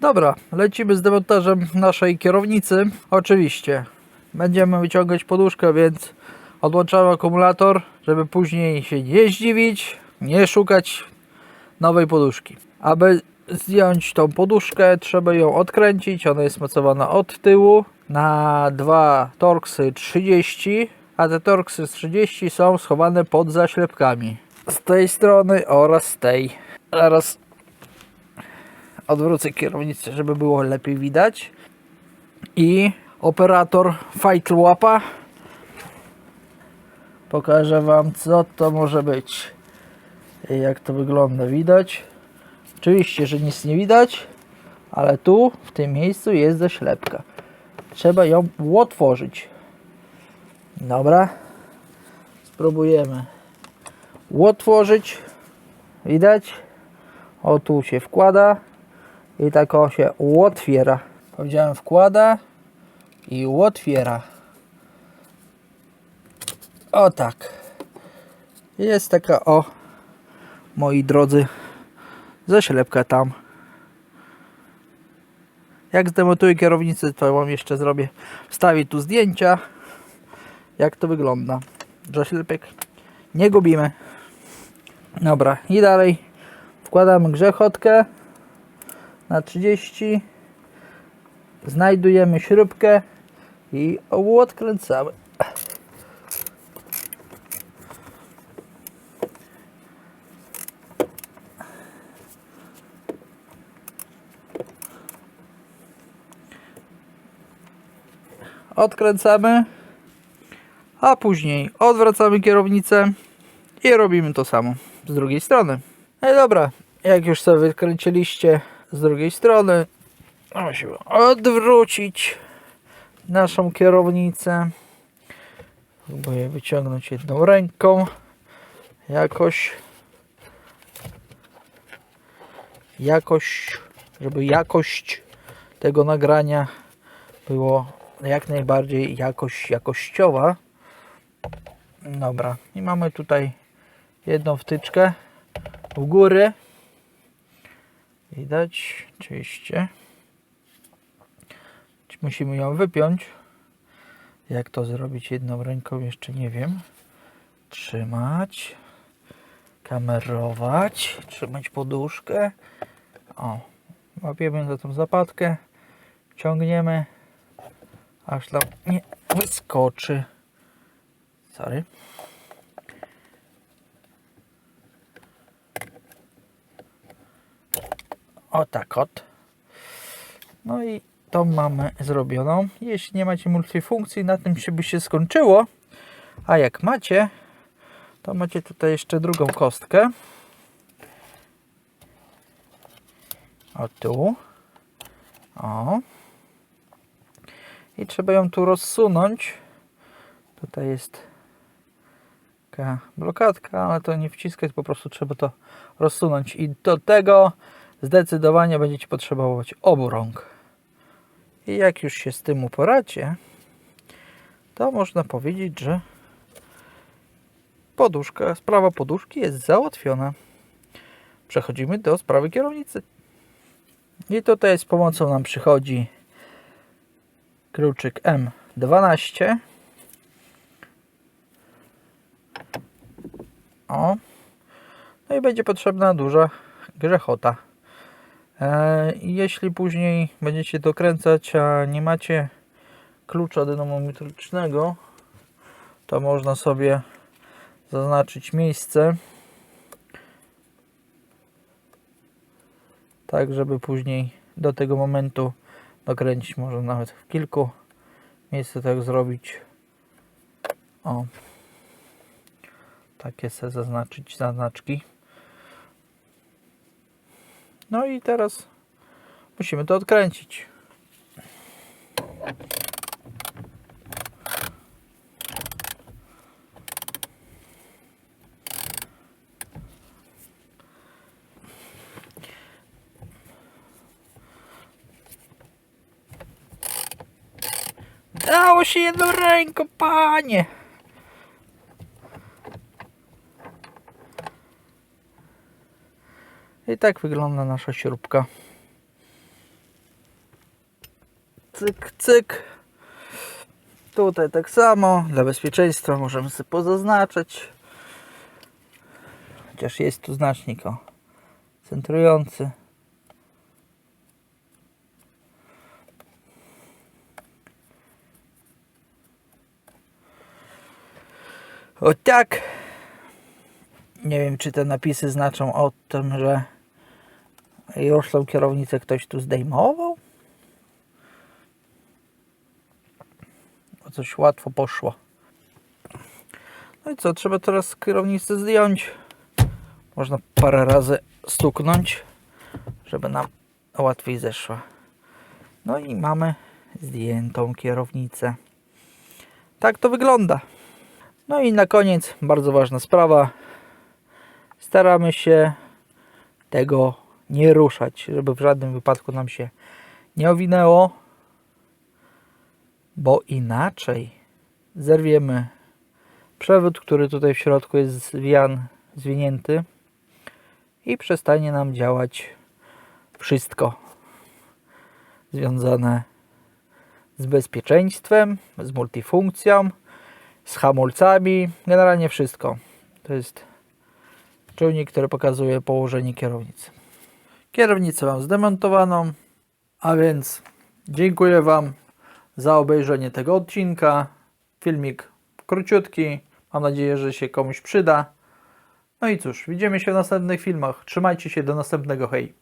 Dobra, lecimy z demontażem naszej kierownicy. Oczywiście, będziemy wyciągać poduszkę, więc odłączamy akumulator, żeby później się nie zdziwić, nie szukać nowej poduszki. Aby zdjąć tą poduszkę, trzeba ją odkręcić. Ona jest mocowana od tyłu na dwa torksy 30, a te torksy 30 są schowane pod zaślepkami. Z tej strony oraz z tej. Zaraz odwrócę kierownicę, żeby było lepiej widać. I operator Fajtlłapa pokażę Wam, co to może być. Jak to wygląda. Widać? Oczywiście, że nic nie widać, ale tu, w tym miejscu jest zaślepka. Trzeba ją otworzyć. Dobra. Spróbujemy otworzyć. Widać? O tu się wkłada i tak o się otwiera. Powiedziałem wkłada i otwiera. O tak. Jest taka o moi drodzy zaślepka tam. Jak zdemontuję kierownicę, to wam jeszcze zrobię. Wstawię tu zdjęcia. Jak to wygląda. Zaślepek nie gubimy. Dobra, i dalej wkładamy grzechotkę na 30. Znajdujemy śrubkę i odkręcamy. Odkręcamy, a później odwracamy kierownicę i robimy to samo z drugiej strony. No i dobra, jak już sobie wykręciliście z drugiej strony, musimy odwrócić naszą kierownicę. Próbuję wyciągnąć jedną ręką. Jakoś. Jakoś, żeby jakość tego nagrania było jak najbardziej jakoś jakościowa. Dobra, i mamy tutaj jedną wtyczkę u góry. Widać, oczywiście. Musimy ją wypiąć. Jak to zrobić jedną ręką, jeszcze nie wiem. Trzymać, kamerować, trzymać poduszkę. O, łapiemy za tą zapadkę, ciągniemy, aż tam nie wyskoczy. Sorry. O tak ot. No i to mamy zrobioną. Jeśli nie macie multifunkcji, na tym się by się skończyło. A jak macie, to macie tutaj jeszcze drugą kostkę. O tu. O. I trzeba ją tu rozsunąć. Tutaj jest taka blokadka, ale to nie wciskać, po prostu trzeba to rozsunąć. I do tego zdecydowanie będziecie potrzebować obu rąk. I jak już się z tym uporacie, to można powiedzieć, że poduszka, sprawa poduszki jest załatwiona. Przechodzimy do sprawy kierownicy. I tutaj z pomocą nam przychodzi kluczyk M12. O. No i będzie potrzebna duża grzechota. E, Jeśli później będziecie dokręcać, a nie macie klucza dynamometrycznego, to można sobie zaznaczyć miejsce, tak żeby później do tego momentu dokręcić. Można nawet w kilku miejscach tak zrobić. O, takie se zaznaczyć zaznaczki. No i teraz musimy to odkręcić. Dało się jedną ręką, panie! I tak wygląda nasza śrubka. cyk, cyk. Tutaj tak samo, dla bezpieczeństwa możemy sobie pozaznaczać. Chociaż jest tu znacznik o, centrujący. O tak. Nie wiem, czy te napisy znaczą o tym, że już tą kierownicę ktoś tu zdejmował. Coś łatwo poszło. No i co, trzeba teraz kierownicę zdjąć. Można parę razy stuknąć, żeby nam łatwiej zeszła. No i mamy zdjętą kierownicę. Tak to wygląda. No i na koniec bardzo ważna sprawa. Staramy się tego nie ruszać, żeby w żadnym wypadku nam się nie owinęło, bo inaczej zerwiemy przewód, który tutaj w środku jest zwijan, zwinięty i przestanie nam działać wszystko związane z bezpieczeństwem, z multifunkcją, z hamulcami, generalnie wszystko. To jest czujnik, który pokazuje położenie kierownicy. Kierownicę mam zdemontowaną, a więc dziękuję Wam za obejrzenie tego odcinka. Filmik króciutki, mam nadzieję, że się komuś przyda. No i cóż, widzimy się w następnych filmach. Trzymajcie się, do następnego, hej!